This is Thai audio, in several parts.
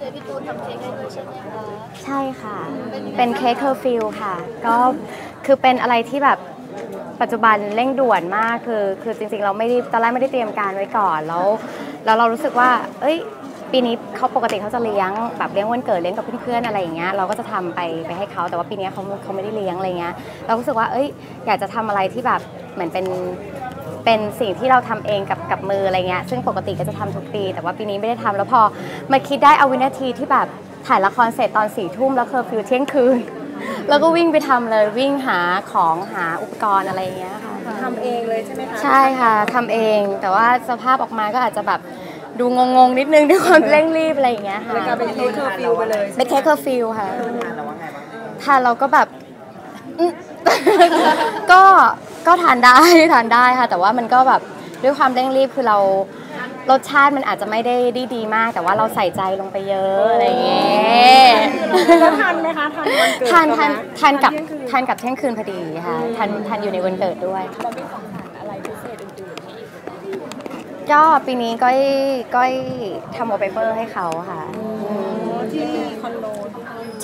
เบิร์ดเดย์พี่ตูนทำเค้กให้ด้วยใช่ไหมคะใช่ค่ะ เป็นเค้กเคอร์ฟิวค่ะ ก็คือเป็นอะไรที่แบบปัจจุบันเร่งด่วนมากคือ คือจริงๆ เราไม่ได้ตอนแรกไม่ได้เตรียมการไว้ก่อนแล้วแล้วเรารู้สึกว่า เอ้ย ปีนี้เขาปกติเขาจะเลี้ยงแบบเลี้ยงวันเกิดเลี้ยงกับเพื่อนๆอะไรอย่างเงี้ยเราก็จะทำไปไปให้เขาแต่ว่าปีนี้เขาเขาไม่ได้เลี้ยงอะไรเงี้ยเรารู้สึกว่า เอ้ย อยากจะทำอะไรที่แบบเหมือนเป็น เป็นสิ่งที่เราทำเองกับกับมืออะไรเงี้ยซึ่งปกติก็จะทำทุกปี แต่ว่าปีนี้ไม่ได้ทำแล้วพอมาคิดได้เอาวินาทีที่แบบถ่ายละครเสร็จตอนสี่ทุ่มแล้วเคอร์ฟิวเที่ยงคืน แล้วก็วิ่งไปทำเลยวิ่งหาของหาอุปกรณ์อะไรเงี้ยค่ะทำเองเลยใช่ไหมคะใช่ค่ะทำเอง แต่ว่าสภาพออกมาก็อาจจะแบบดูงงๆนิดนึงด้วยความเร่งรีบอะไรอย่างเงี้ยค่ะเลยกลายเป็นเค้กเคอร์ฟิวไปเลยเป็นเค้กเคอร์ฟิวค่ะทานเราก็แบบอืมก็ ก็ทานได้ทานได้ค่ะ แต่ว่ามันก็แบบด้วยความเร่งรีบคือเรารสชาติมันอาจจะไม่ได้ดีดีมาก แต่ว่าเราใส่ใจลงไปเยอะอะไรอย่างเงี้ยแล้วทันไหมคะทันวันเกิดทานทานทานกับเที่ยงคืนทานกับเที่ยงคืนพอดีค่ะทานทานอยู่ในวันเกิดด้วยเรามีของขวัญอะไรพิเศษอื่นๆไหมก็ปีนี้ก้อยก้อยทำวอลเปเปอร์ให้เขาค่ะอืมที่คอนโด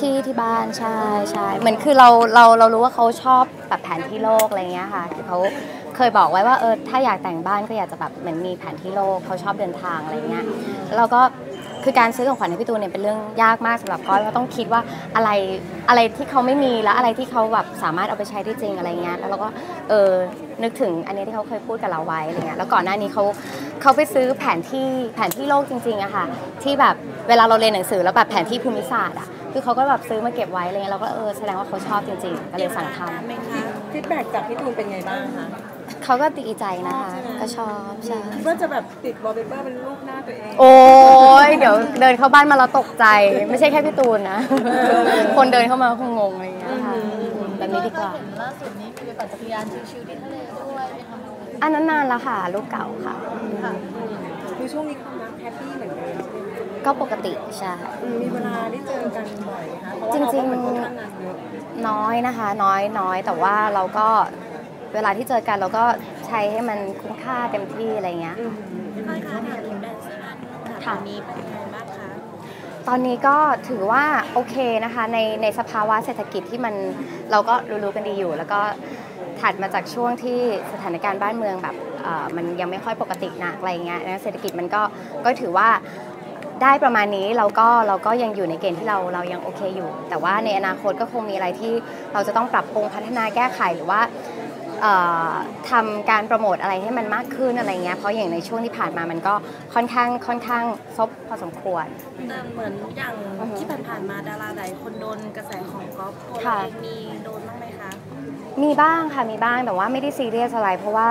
ที่ที่บ้านใช่ใช่เหมือนคือเราเราเรารู้ว่าเขาชอบแบบแผนที่โลกอะไรเงี้ยค่ะคือเขาเคยบอกไว้ว่าเออถ้าอยากแต่งบ้านก็อยากจะแบบเหมือนมีแผนที่โลกเขาชอบเดินทางอะไรเงี้ยแล้วเราก็คือการซื้อของขวัญให้พี่ตูนเนี่ยเป็นเรื่องยากมากสำหรับก้อยเพราะต้องคิดว่าอะไรอะไรที่เขาไม่มีแล้วอะไรที่เขาแบบสามารถเอาไปใช้ได้จริงอะไรเงี้ยแล้วเราก็เออนึกถึงอันนี้ที่เขาเคยพูดกับเราไว้อะไรเงี้ยแล้วก่อนหน้านี้เขาเขาไปซื้อแผนที่แผนที่โลกจริงๆอะค่ะที่แบบเวลาเราเรียนหนังสือแล้วแบบแผนที่ภูมิศาสตร์อะ คือเขาก็แบบซื้อมาเก็บไว้อะไรเงี้ยเราก็เออแสดงว่าเขาชอบจริงๆ ก็เลยสั่งทำฟีดแบ็กจากพี่ตูนเป็นไงบ้างคะเขาก็ดีใจนะคะก็ชอบใช่ว่าจะแบบติดวอลเปเปอร์เป็นรูปหน้าตัวเอง โอ้ยเดี๋ยวเดินเข้าบ้านมาแล้วตกใจ ไม่ใช่แค่พี่ตูนนะ คนเดินเข้ามาคงงงอะไรอย่างเงี้ยค่ะแบบนี้ดีกว่าเห็นล่าสุดนี้คือไปปั่นจักรยานชิวๆที่ทะเลด้วยไปทำบุญอันนั้นนานแล้วค่ะรูปเก่าค่ะ ค่ะคือช่วงนี้ความรักแฮปปี้เหมือนเดิมใช่ไหมก็ปกติใช่อืมมีเวลาได้เจอกันบ่อยไหมคะเพราะว่าเราจริก็งๆเหมือนค่อนข้างงานเยอะน้อยนะคะ น้อยน้อยแต่ว่าเราก็เวลาที่เจอกันเราก็ใช้ให้มันคุ้มค่าเต็มที่อะไรเงี้ยค่อยคะถามถึงแบรนด์เสื้อผ้าค่ะตอนนี้เป็นยังไงบ้างคะตอนนี้ก็ถือว่าโอเคนะคะในในสภาวะเศรษฐกิจที่มันเราก็รู้ๆกันดีอยู่ แล้วก็ถัดมาจากช่วงที่สถานการณ์บ้านเมืองแบบเอ่อ มันยังไม่ค่อยปกตินักอะไรเงี้ยนะเศรษฐกิจมันก็ก็ถือว่าได้ประมาณนี้เราก็เราก็ยังอยู่ในเกณฑ์ที่เราเรายังโอเคอยู่ แต่ว่าในอนาคตก็คงมีอะไรที่เราจะต้องปรับปรุงพัฒนาแก้ไขหรือว่าเอ่อทำการโปรโมทอะไรให้มันมากขึ้นอะไรเงี้ย เพราะอย่างในช่วงที่ผ่านมามันก็ค่อนข้างค่อนข้างซบพอสมควร แต่เหมือนอย่างอือฮึที่ผ่านๆมาดาราหลายคนโดนกระแสของก๊อฟตัวค่ะเองมีโดนบ้างไหมคะ มีบ้างค่ะมีบ้างแต่ว่าไม่ได้ซีเรียสอะไรเพราะว่า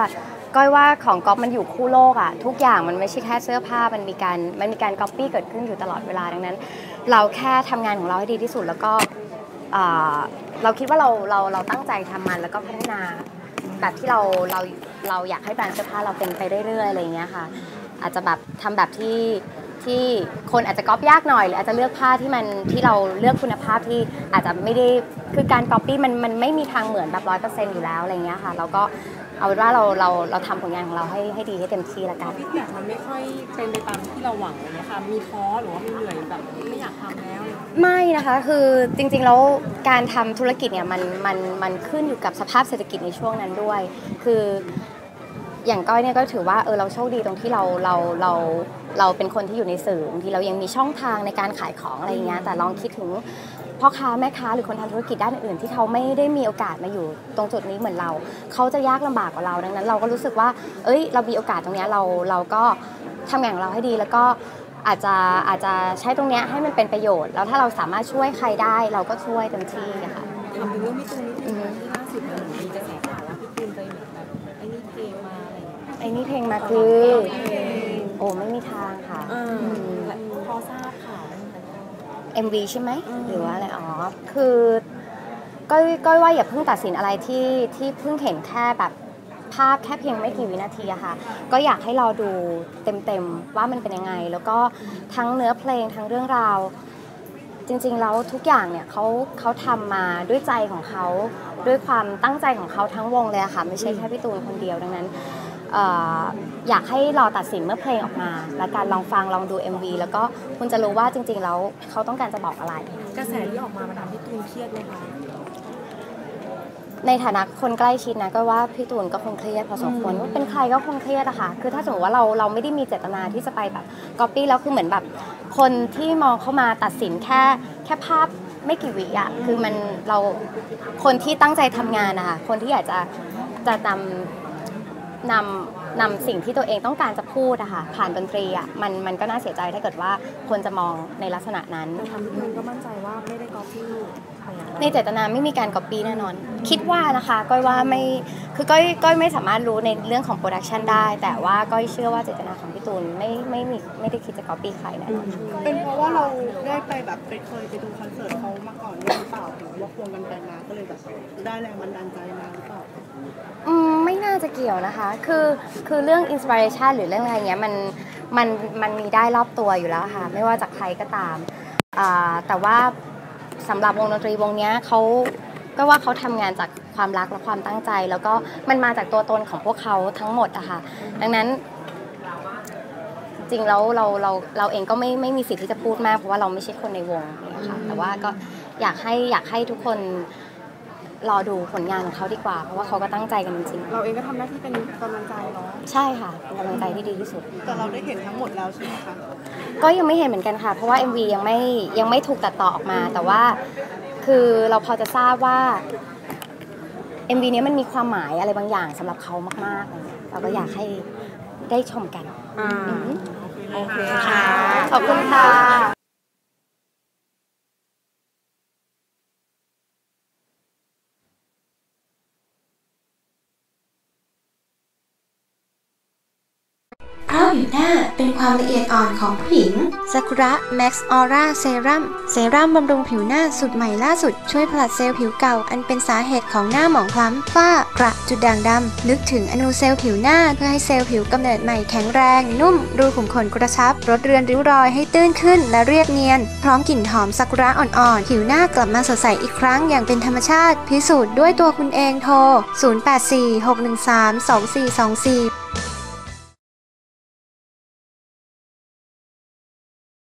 ก้อยว่าของก๊อฟมันอยู่คู่โลกอะทุกอย่างมันไม่ใช่แค่เสื้อผ้ามันมีการมันมีการก๊อปปี้เกิดขึ้นอยู่ตลอดเวลาดังนั้น เราแค่ทำงานของเราให้ดีที่สุดแล้วก็เราคิดว่าเราเราเราตั้งใจทำมันแล้วก็พัฒนาแบบที่เราเราเราอยากให้แบรนด์เสื้อผ้าเราเป็นไปเรื่อยๆอะไรอย่างเงี้ยค่ะ อาจจะแบบทำแบบที่ที่คนอาจจะก๊อปยากหน่อยหรืออาจจะเลือกผ้าที่มันที่เราเลือกคุณภาพที่อาจจะไม่ได้คือการก๊อปปี้มันมันไม่มีทางเหมือนแบบร้อยเปอร์เซ็นต์อยู่แล้วอะไรเงี้ยค่ะ เราก็ เอาเป็นว่าเราเราเราทำผลงานของเราให้ให้ดีให้เต็มที่ละกัน ฟีดแบ็กมันไม่ค่อยเป็นไปตามที่เราหวังอะไรเงี้ยค่ะมีท้อหรือว่ามีเหนื่อยแบบไม่อยากทำแล้วไม่นะคะคือจริงๆแล้วการทำธุรกิจเนี่ยมันมันมันขึ้นอยู่กับสภาพเศรษฐกิจในช่วงนั้นด้วย คืออย่างก้อยเนี่ยก็ถือว่าเออเราโชคดีตรงที่เราเราเราเราเป็นคนที่อยู่ในสื่อบางทีเรายังมีช่องทางในการขายของอะไรอย่างเงี้ยแต่ลองคิดถึง พ่อค้าแม่ค้าหรือคนทำธุรกิจด้านอื่นๆที่เขาไม่ได้มีโอกาสมาอยู่ตรงจุดนี้เหมือนเรา เขาจะยากลำบากกว่าเราดังนั้น เราก็รู้สึกว่า เอ้ย เรามีโอกาสตรงเนี้ยเราเราก็ทำงานของเราให้ดีแล้วก็อาจจะอาจจะใช้ตรงเนี้ยให้มันเป็นประโยชน์ แล้วถ้าเราสามารถช่วยใครได้เราก็ช่วยเต็มที่อะค่ะทำถึงเรื่องพี่ตูนนิดนึอืงอฮึที่ล่าสุดมันมีกระแสข่าวว่าพี่ตูนไปเหมือนแบบไอ้นี่มีเพลงมาคือ โอ้ไม่มีทางค่ะ เออและพอทราบข่าวไหมคะ MV ใช่ไหมอืมหรือว่าอะไรอ๋อคือก้อยก้อยว่าอย่าเพิ่งตัดสินอะไรที่ที่เพิ่งเห็นแค่แบบภาพแค่เพียงไม่กี่วินาทีอะค่ะ ก็อยากให้เราดูเต็มๆว่ามันเป็นยังไง แล้วก็ทั้งเนื้อเพลงทั้งเรื่องราว จริงๆแล้วทุกอย่างเนี่ยเขาเขาทำมาด้วยใจของเขาด้วยความตั้งใจของเขาทั้งวงเลยอะค่ะ ไม่ใช่แค่พี่ตูนคนเดียวดังนั้นเอ่ออยากให้รอตัดสินเมื่อเพลงออกมา และการลองฟังลองดู MV แล้วก็คุณจะรู้ว่าจริงๆแล้วเขาต้องการจะบอกอะไร กระแสที่ออกมามันทำให้ตูนเครียดไหมคะในฐานะคนใกล้ชิดนะก็ว่าพี่ตูนก็คงเครียดพอสมควรว่าเป็นใครก็คงเครียดอะค่ะคือถ้าสมมติว่าเราเราไม่ได้มีเจตนาที่จะไปแบบก๊อปปี้แล้วคือเหมือนแบบ คนที่มองเข้ามาตัดสินแค่แค่ภาพไม่กี่วิอะคือมันเราคนที่ตั้งใจทำงานนะคะคนที่อยากจะจะนำ นำนำสิ่งที่ตัวเองต้องการจะพูดอะค่ะผ่านดนตรีอะมันมันก็น่าเสียใจถ้าเกิดว่าคนจะมองในลักษณะนั้นแต่ทางพี่ตูนก็มั่นใจว่าไม่ได้ก๊อปปี้ในเจตนาไม่มีการก๊อปปี้แน่นอน คิดว่านะคะก้อยว่าไม่คือก้อยก้อยไม่สามารถรู้ในเรื่องของโปรดักชันได้ แต่ว่าก้อยเชื่อว่าเจตนาของพี่ตูนไม่ไม่มีไม่ได้คิดจะก๊อปปี้ใครแน่นอนเป็นเพราะว่าเราได้ไปแบบไปเคยไปดูคอนเสิร์ตเขามาก่อนด้วยหรือเปล่าหรือว่าควงกันไปมาก็เลยแบบได้แรงบันดาลใจมาหรือเปล่าอืมไม่น่าจะเกี่ยวนะคะ คือคือเรื่องอินสปิเรชันหรือเรื่องอะไรเงี้ยมันมันมันมีได้รอบตัวอยู่แล้วค่ะ ไม่ว่าจากใครก็ตามแต่ว่าสำหรับวงดนตรีวงนี้เขาก็ว่าเขาทำงานจากความรักและความตั้งใจ แล้วก็มันมาจากตัวตนของพวกเขาทั้งหมดอะค่ะ ดังนั้น จริงแล้วเราเราเราเองก็ไม่ไม่มีสิทธิ์ที่จะพูดมากเพราะว่าเราไม่ใช่คนในวงนี่ยค่ะแต่ว่าก็อยากให้อยากให้ทุกคน รอดูผลงานของเขาดีกว่า เพราะว่าเขาก็ตั้งใจกันจริงเราเองก็ทำหน้าที่เป็นกำลังใจเนาะๆ ใช่ค่ะเป็นกำลังใจที่ดีที่สุด แต่เราได้เห็นทั้งหมดแล้วใช่ไหมคะก็ยังไม่เห็นเหมือนกันค่ะ เพราะว่า MV ยังไม่ยังไม่ถูกตัดต่อออกมา แต่ว่าคือเราพอจะทราบว่า MV เนี้ยมันมีความหมายอะไรบางอย่างสำหรับเขามากๆอะไรเงี้ยเราก็อยากให้ได้ชมกันอ่าอืมโอเคค่ะ ขอบคุณค่ะ ความละเอียดอ่อนของผู้หญิงซากุระแม็กซ์ออร่าเซรั่มเซรั่มบำรุงผิวหน้าสุดใหม่ล่าสุด ช่วยผลัดเซลล์ผิวเก่า อันเป็นสาเหตุของหน้าหมองคล้ำฝ้ากระจุดด่างดำลึกถึงอนูเซลล์ผิวหน้าเพื่อให้เซลล์ผิวกำเนิดใหม่แข็งแรง นุ่ม รูขุมขนกระชับลดเรือนริ้วรอยให้ตื้นขึ้นและเรียบเนียน พร้อมกลิ่นหอมซากุระอ่อนๆผิวหน้ากลับมาสดใสอีกครั้งอย่างเป็นธรรมชาติ พิสูจน์ด้วยตัวคุณเองโทร 0846132424